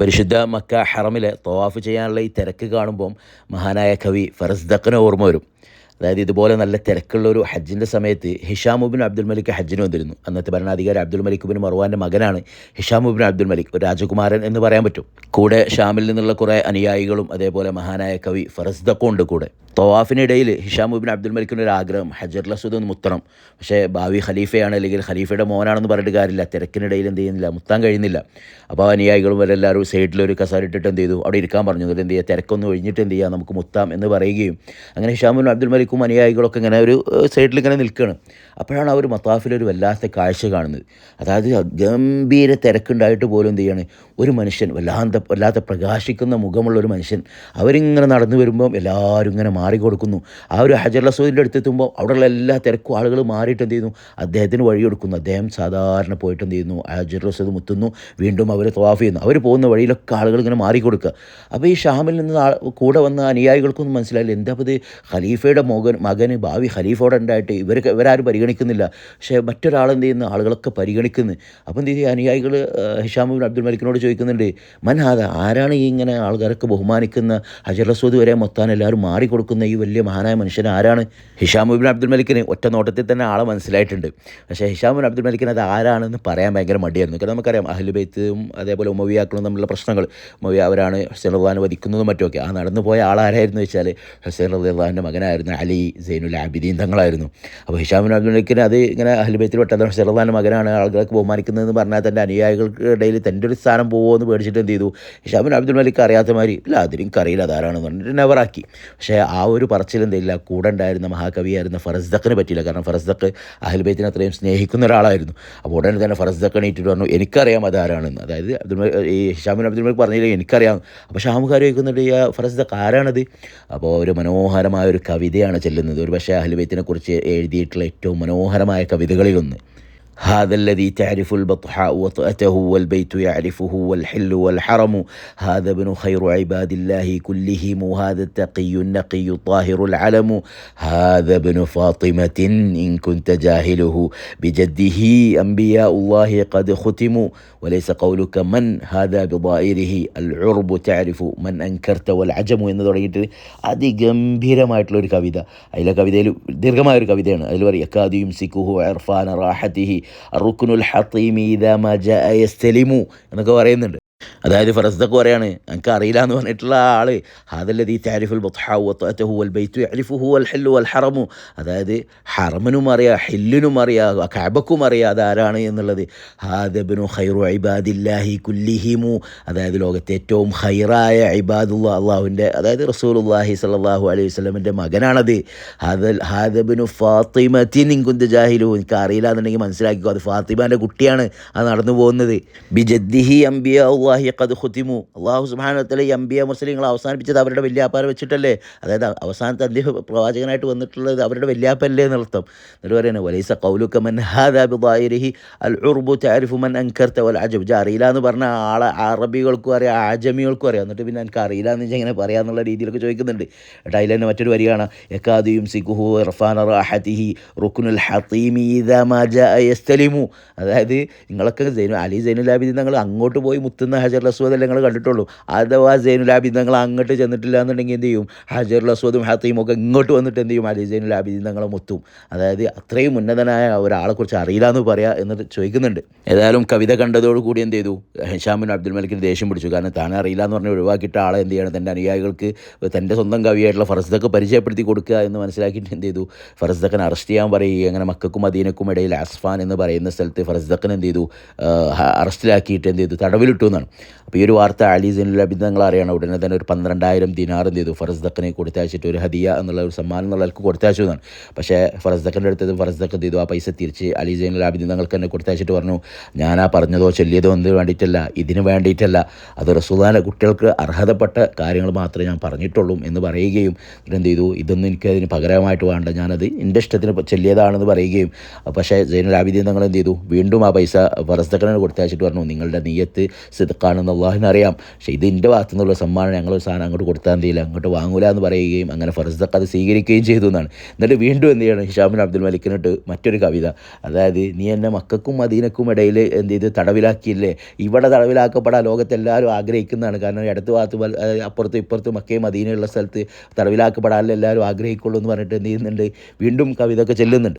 പരിശുദ്ധ മക്ക ഹറമിലെ തവാഫ് ചെയ്യാനുള്ള ഈ തിരക്ക് കാണുമ്പം മഹാനായ കവി ഫറസ്ദക്കിന് ഓർമ്മ വരും. അതായത് ഇതുപോലെ നല്ല തിരക്കുള്ള ഒരു ഹജ്ജിന്റെ സമയത്ത് ഹിഷാമുബിൻ അബ്ദുൽ മലിക് ഹജ്ജിന് വന്നിരുന്നു. അന്നത്തെ ഭരണാധികാരി അബ്ദുൽ മലിക് ബിൻ മറുവാന്റെ മകനാണ് ഹിഷാമുബിൻ അബ്ദുൽ മലിക്. ഒരു രാജകുമാരൻ എന്ന് പറയാൻ പറ്റും. കൂടെ ഷാമിൽ നിന്നുള്ള കുറേ അനുയായികളും അതേപോലെ മഹാനായ കവി ഫറസ്ദക്കും ഉണ്ട് കൂടെ. തവാഫിനിടയിൽ ഹിഷാമുബിൻ അബ്ദുൽ മലിക്കിന് ഒരു ആഗ്രഹം. ഹജറുൽ അസുദ് ഒന്ന് മുത്തണം. പക്ഷേ ഭാവി ഖലീഫയാണ് അല്ലെങ്കിൽ ഖലീഫയുടെ മോനാണെന്ന് പറഞ്ഞിട്ട് കാര്യമില്ല. തിരക്കിനിടയിൽ എന്ത് ചെയ്യുന്നില്ല. മുത്താൻ കഴിയുന്നില്ല. അപ്പോൾ അനുയായികളും അനുയായികളും എല്ലാവരും സൈഡിലൊരു കസാര ഇട്ടിട്ട് എന്ത് ചെയ്തു? അവിടെ ഇരിക്കാൻ പറഞ്ഞു. എന്നിട്ട് എന്ത് ചെയ്യുക? തിരക്കൊന്ന് ഒഴിഞ്ഞിട്ട് എന്ത് ചെയ്യുക? നമുക്ക് മുത്താം എന്ന് പറയുകയും അങ്ങനെ ഹിഷാമുബിൻ അബ്ദുൽ മലിക്കും അനുയായികളൊക്കെ ഇങ്ങനെ ഒരു സൈഡിൽ ഇങ്ങനെ നിൽക്കുകയാണ്. അപ്പോഴാണ് അവർ മത്താഫിലൊരു വല്ലാത്ത കാഴ്ച കാണുന്നത്. അതായത് ഗംഭീര തിരക്കുണ്ടായിട്ട് പോലും എന്ത് ചെയ്യാണ്? ഒരു മനുഷ്യൻ വല്ലാത്ത വല്ലാത്ത പ്രകാശിക്കുന്ന മുഖമുള്ള ഒരു മനുഷ്യൻ അവരിങ്ങനെ നടന്നു വരുമ്പം എല്ലാവരും ഇങ്ങനെ മാറിക്കൊടുക്കുന്നു. ആ ഒരു ഹജർ ലസൂദിന്റെ അടുത്തെത്തുമ്പോൾ അവിടെയുള്ള എല്ലാ തിരക്കും ആളുകൾ മാറിയിട്ട് എന്ത് ചെയ്യുന്നു? അദ്ദേഹത്തിന് വഴി കൊടുക്കുന്നു. അദ്ദേഹം സാധാരണ പോയിട്ട് എന്ത് ചെയ്യുന്നു? ഹജർ റസൂദ് മുത്തുന്നു. വീണ്ടും അവർ തവാഫ് ചെയ്യുന്നു. അവർ പോകുന്ന വഴിയിലൊക്കെ ആളുകൾ ഇങ്ങനെ മാറിക്കൊടുക്കുക. അപ്പോൾ ഈ ഷാമിൽ നിന്ന് കൂടെ വന്ന അനുയായികൾക്കൊന്നും മനസ്സിലായില്ല. എന്താ ഇത്? ഖലീഫയുടെ മകൻ മകന് ഭാവി ഖലീഫോടെ ഉണ്ടായിട്ട് ഇവർക്ക് ഇവരാരും പരിഗണിക്കുന്നില്ല. പക്ഷേ മറ്റൊരാൾ മറ്റൊരാളെന്ത് ചെയ്യുന്ന? ആളുകളൊക്കെ പരിഗണിക്കുന്നു. അപ്പം എന്ത് ചെയ്യും അനുയായികൾ ഹിഷാമുബിൻ അബ്ദുൽ മലിക്കിനോട് ചോദിക്കുന്നുണ്ട് മൻഹാദ ആരാണ് ഈ ഇങ്ങനെ ആൾക്കാരൊക്കെ ബഹുമാനിക്കുന്ന ഹജർ റസൂദ് വരെ മൊത്താൻ എല്ലാവരും മാറിക്കൊടുക്കുന്ന ഈ വലിയ മഹാനായ മനുഷ്യൻ ആരാണ്? ഹിഷാമുബിൻ അബ്ദുൽ മലിക്കിന് ഒറ്റ നോട്ടത്തിൽ തന്നെ ആളെ മനസ്സിലായിട്ടുണ്ട്. പക്ഷേ ഹിഷാമുബിൻ അബ്ദുൽ മലിക്കിന് അത് ആരാണെന്ന് പറയാൻ ഭയങ്കര മടിയായിരുന്നു. കാരണം നമുക്കറിയാം അഹ്ലുബൈത്തും അതേപോലെ ഉമവിയാക്കളും തമ്മിലുള്ള പ്രശ്നങ്ങൾ. ഉമവിയ അവരാണ് ഹുസൈൻ റഹ്ലാൻ വധിക്കുന്നതും മറ്റുമൊക്കെ. ആ നടന്നു പോയ ആളാരായിരുന്നു വെച്ചാൽ ഹുസൈൻ റഹ്ലാന്റെ മകനായിരുന്നു അലി സൈനുൽ ആബിദീൻ തങ്ങളായിരുന്നു. അപ്പോൾ ഹിഷാമുബിൻ അബ്ദുൽ മലിക്കിന് അത് ഇങ്ങനെ അഹ്ലുബൈത്തിൽ പെട്ടെന്ന് ഹുസൈൻ റഹ്ലാന്റെ മകനാണ്. ആളുകൾക്ക് ബഹുമാനിക്കുന്നതെന്ന് പറഞ്ഞാൽ തന്റെ അനുയായികൾക്ക് ഇടയിൽ തന്റെ ഒരു സ്ഥാനം പോകുമോ എന്ന് പേടിച്ചിട്ട് എന്ത് ചെയ്തു? ഹിഷാമുബിൻ അബ്ദുൽ മലിക്ക് അറിയാത്ത മാതിരി ഇല്ല അതിനും കറിയില്ല അതാരാണെന്ന് പറഞ്ഞിട്ട് നെവറാക്കി പക്ഷേ ഒരു പറച്ചിൽ എന്തില്ല കൂടെ ഉണ്ടായിരുന്ന മഹാകവിയായിരുന്ന ഫറസ്ദക്കിന് പറ്റിയില്ല. കാരണം ഫറസ്ദക്ക് അഹൽബൈത്തിനെ അത്രയും സ്നേഹിക്കുന്ന ഒരാളായിരുന്നു. അപ്പോൾ ഉടനെ തന്നെ ഫറസ്ദക്ക് എണീറ്റിട്ട് പറഞ്ഞു എനിക്കറിയാം അതാരാണെന്ന്. അതായത് അബ്ദുൽ ഈ ഷാമിൻ അബ്ദുൽ മലിക് പറഞ്ഞില്ല എനിക്കറിയാം. അപ്പോൾ ഷാമുഖാർ ചോദിക്കുന്നുണ്ട് ഈ ഫറസ്ദക്ക് ആരാണത്? അപ്പോൾ ഒരു മനോഹരമായ ഒരു കവിതയാണ് ചെല്ലുന്നത്. ഒരു പക്ഷേ അഹൽബൈത്തിനെ കുറിച്ച് എഴുതിയിട്ടുള്ള ഏറ്റവും മനോഹരമായ കവിതകളിലൊന്ന്. هذا الذي تعرف البطحاء وطأته والبيت يعرفه والحل والحرم هذا ابن خير عباد الله كلهم هذا التقي النقي الطاهر العلم هذا ابن فاطمة إن كنت جاهله بجده أنبياء الله قد ختموا وليس قولك من هذا بضائره العرب تعرف من أنكرت والعجم എന്ന് തുടങ്ങിയിട്ട് അതിഗംഭീരമായിട്ടുള്ള ഒരു കവിത അതിലെ കവിതയിൽ ദീർഘമായ ഒരു കവിതയാണ് അതിൽ പറയും യക്കാദിയും സിക്കുഹു ഇർഫാൻ റാഹത്തിഹി അറുക്കുനുൽ ഹത്തീമി ഇദാ ജാ യസ്തലിമു എന്നൊക്കെ പറയുന്നുണ്ട്. അതായത് ഫറസ്തക്ക് പറയാണ് എനിക്ക് അറിയില്ല എന്ന് പറഞ്ഞിട്ടുള്ള ആൾ ഹാദല്ലതി താരിഫുൽ ബത്ഹാവുത്തഹു വൽ ബൈത്തു അരിഫു വൽ ഹല്ലു അൽ ഹറമു. അതായത് ഹറമിനും അറിയാം ഹില്ലിനും അറിയാം കഅബക്കും അറിയാം അതാരാണ് എന്നുള്ളത്. ഹാദബിനു ഖൈറു ഇബാദില്ലാഹി കുല്ലിഹിമു. അതായത് ലോകത്തെ ഏറ്റവും ഹൈറായ ഇബാദുള്ള അള്ളാഹുവിന്റെ അതായത് റസൂലുള്ളാഹി സ്വല്ലല്ലാഹു അലൈഹി വസ്ലമിന്റെ മകനാണത്. ഹാദൽ ഹാദബിനു ഫാത്തിമത്തിൻ ഇൻകുന്ത് ജാഹിലു. എനിക്ക് അറിയില്ല എന്നുണ്ടെങ്കിൽ മനസ്സിലാക്കിക്കോ അത് ഫാത്തിമാന്റെ കുട്ടിയാണ് അത് നടന്നു പോകുന്നത്. ബിജദ്ദിഹി അംബിയ അള്ളാഹി ഖദ് ഹുദിമു. അള്ളാഹു ഈ അംബിയ മുസ്ലിങ്ങൾ അവസാനിപ്പിച്ചത് അവരുടെ വല്യാപ്പാരെ വെച്ചിട്ടല്ലേ? അതായത് അവസാനത്തെ അന്ത്യ പ്രവാചകനായിട്ട് വന്നിട്ടുള്ളത് അവരുടെ വല്യാപ്പല്ലേ എന്നർത്ഥം. എന്നിട്ട് പറയുന്നത് വലൈസ കൗലുക്ക മൻ ഹാദാ ബിദായിരിഹി അൽ ഉർബു തഅരിഫു മൻ അൻകർത വൽ അജബ് അറിയില്ല എന്ന് പറഞ്ഞ ആളെ അറബികൾക്കും അറിയാം ആജമികൾക്കും അറിയാം. എന്നിട്ട് പിന്നെ എനിക്ക് അറിയില്ല എന്ന് വെച്ചാൽ ഇങ്ങനെ പറയാമെന്നുള്ള രീതിയിലൊക്കെ ചോദിക്കുന്നുണ്ട്. ഏട്ടാ അതിൽ തന്നെ മറ്റൊരു വരികയാണ് എക്കാദിയും സിഖുഹു ഇർഫാൻ റാഹത്തിഹി റുക്കുനുൽ ഹത്തീമി ഇദാ മാ ജാ യസ്തലിമു. അതായത് നിങ്ങളൊക്കെ സൈനു അലി സൈനുലാബിദ് നിങ്ങൾ അങ്ങോട്ട് പോയി മുത്തുന്ന ഹജർ അസ്വദ് നിങ്ങൾ കണ്ടിട്ടുള്ളൂ? അഥവാ സൈനുലാബിദ് നിങ്ങൾ അങ്ങോട്ട് ചെന്നിട്ടില്ല എന്നുണ്ടെങ്കിൽ എന്ത് ചെയ്യും? ഹജർ അസ്വദും ഹത്തീമും ഒക്കെ ഇങ്ങോട്ട് വന്നിട്ട് എന്ത് ചെയ്യും? അലി സൈനുലാബിദ് നിങ്ങളെ മുത്തും. അതായത് അത്രയും ഉന്നതനായ ഒരാളെക്കുറിച്ച് അറിയില്ല എന്ന് പറയാ എന്നിട്ട് ചോദിക്കുന്നുണ്ട്. ഏതായാലും കവിത കണ്ടതോടുകൂടി എന്ത് ചെയ്തു? ഹിഷാമിൻ അബ്ദുൽ മലിക്കിന് ദേഷ്യം പിടിച്ചു. കാരണം താൻ അറിയില്ല എന്ന് പറഞ്ഞ് ഒഴിവാക്കിയിട്ട് ആളെ എന്ത് ചെയ്യണം? തന്റെ അനുയായികൾക്ക് തന്റെ സ്വന്തം കവിയായിട്ടുള്ള ഫറസ്ദക്ക് പരിചയപ്പെടുത്തി കൊടുക്കുക എന്ന് മനസ്സിലാക്കിയിട്ട് എന്ത് ചെയ്തു? ഫറസ്ദക്കനെ അറസ്റ്റ് ചെയ്യാൻ പറയുകയും അങ്ങനെ മക്കൾക്കും മദീനക്കും ഇടയിൽ അസ്ഫാൻ എന്ന് പറയുന്ന സ്ഥലത്ത് ഫറസ്ദക്കൻ എന്ത് ചെയ്തു? അറസ്റ്റിലാക്കിയിട്ട് എന്ത് ചെയ്തു? തടവിലിട്ടു എന്നാണ്. അപ്പോൾ ഈ ഒരു വാർത്ത അലി സൈനുൽ അബിദങ്ങൾ അറിയണം. ഉടനെ തന്നെ ഒരു പന്ത്രണ്ടായിരം ദിനാർ എന്ത് ചെയ്തു. ഫറസ്ദക്കനെ കൊടുത്തയച്ചിട്ട് ഒരു ഹദിയ എന്നുള്ള ഒരു സമ്മാനം എന്നുള്ള ആൾക്ക് കൊടുത്തയച്ചു എന്നാണ്. പക്ഷേ ഫറസ്ദക്കന്റെ അടുത്തത് ഫറസ്ദക്ക് എന്ത് ചെയ്തു. ആ പൈസ തിരിച്ച് അലി സൈനുൽ അബിദ് തങ്ങൾക്ക് തന്നെ കൊടുത്തയച്ചിട്ട് പറഞ്ഞു ഞാൻ ആ പറഞ്ഞതോ ചൊല്ലിയതോ എന്തിനു വേണ്ടിയിട്ടല്ല ഇതിന് വേണ്ടിയിട്ടല്ല. അത് റസുദാന കുട്ടികൾക്ക് അർഹതപ്പെട്ട കാര്യങ്ങൾ മാത്രമേ ഞാൻ പറഞ്ഞിട്ടുള്ളൂ എന്ന് പറയുകയും എന്നിട്ട് എന്ത് ചെയ്തു? ഇതൊന്നും എനിക്ക് അതിന് പകരമായിട്ട് വേണ്ട. ഞാനത് എന്റെ ഇഷ്ടത്തിന് ചൊല്ലിയതാണെന്ന് പറയുകയും. പക്ഷേ സൈനുൽ ആബിദീൻ തങ്ങൾ എന്ത് ചെയ്തു? വീണ്ടും ആ പൈസ ഫറസ്ദക്കനെ കൊടുത്തയച്ചിട്ട് പറഞ്ഞു നിങ്ങളുടെ നീയത്ത് സിദ്ക്കാണ് അള്ളാഹിന് അറിയാം പക്ഷേ ഇത് എന്റെ ഭാഗത്തു നിന്നുള്ള സമ്മാനം ഞങ്ങൾ സാധനം അങ്ങോട്ട് കൊടുത്താൽ മതിയില്ല അങ്ങോട്ട് വാങ്ങൂല എന്ന് പറയുകയും അങ്ങനെ ഫർസദക്ക് അത് സ്വീകരിക്കുകയും ചെയ്തു എന്നാണ്. എന്നിട്ട് വീണ്ടും എന്ത് ചെയ്യണം? ഹിഷാമിൻ അബ്ദുൽ മലിക്കിനിട്ട് മറ്റൊരു കവിത. അതായത് നീ എന്നെ മക്കൾക്കും മദീനക്കും ഇടയിൽ എന്ത് ചെയ്ത് തടവിലാക്കിയില്ലേ? ഇവിടെ തടവിലാക്കപ്പെടാൻ ലോകത്തെല്ലാവരും ആഗ്രഹിക്കുന്നതാണ്. കാരണം ഇടത്ത് ഭാഗത്ത് അപ്പുറത്ത് ഇപ്പുറത്ത് മക്കയും മദീനയുള്ള സ്ഥലത്ത് തടവിലാക്കപ്പെടാനല്ലേ എല്ലാവരും ആഗ്രഹിക്കുള്ളൂ എന്ന് പറഞ്ഞിട്ട് എന്ത് ചെയ്യുന്നുണ്ട്? വീണ്ടും കവിത ചെല്ലുന്നുണ്ട്.